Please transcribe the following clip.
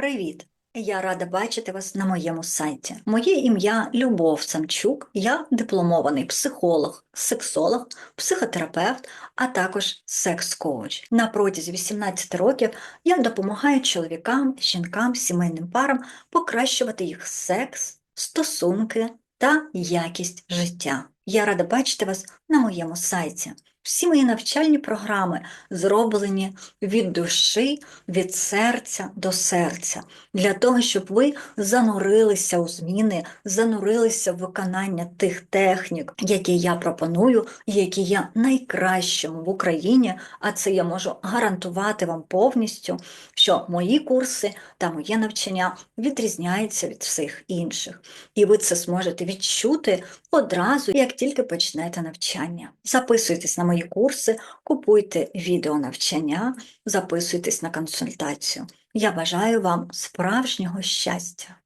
Привіт! Я рада бачити вас на моєму сайті. Моє ім'я Любов Самчук, я дипломований психолог, сексолог, психотерапевт, а також секс-коуч. На протязі 18 років я допомагаю чоловікам, жінкам, сімейним парам покращувати їх секс, стосунки та якість життя. Я рада бачити вас на моєму сайті. Всі мої навчальні програми зроблені від душі, від серця до серця, для того, щоб ви занурилися у зміни, занурилися в виконання тих технік, які я пропоную, які є найкращими в Україні. А це я можу гарантувати вам повністю, що мої курси та моє навчання відрізняються від всіх інших. І ви це зможете відчути одразу, як тільки почнете навчання. Записуйтесь на мої курси, купуйте відео навчання, записуйтесь на консультацію. Я бажаю вам справжнього щастя.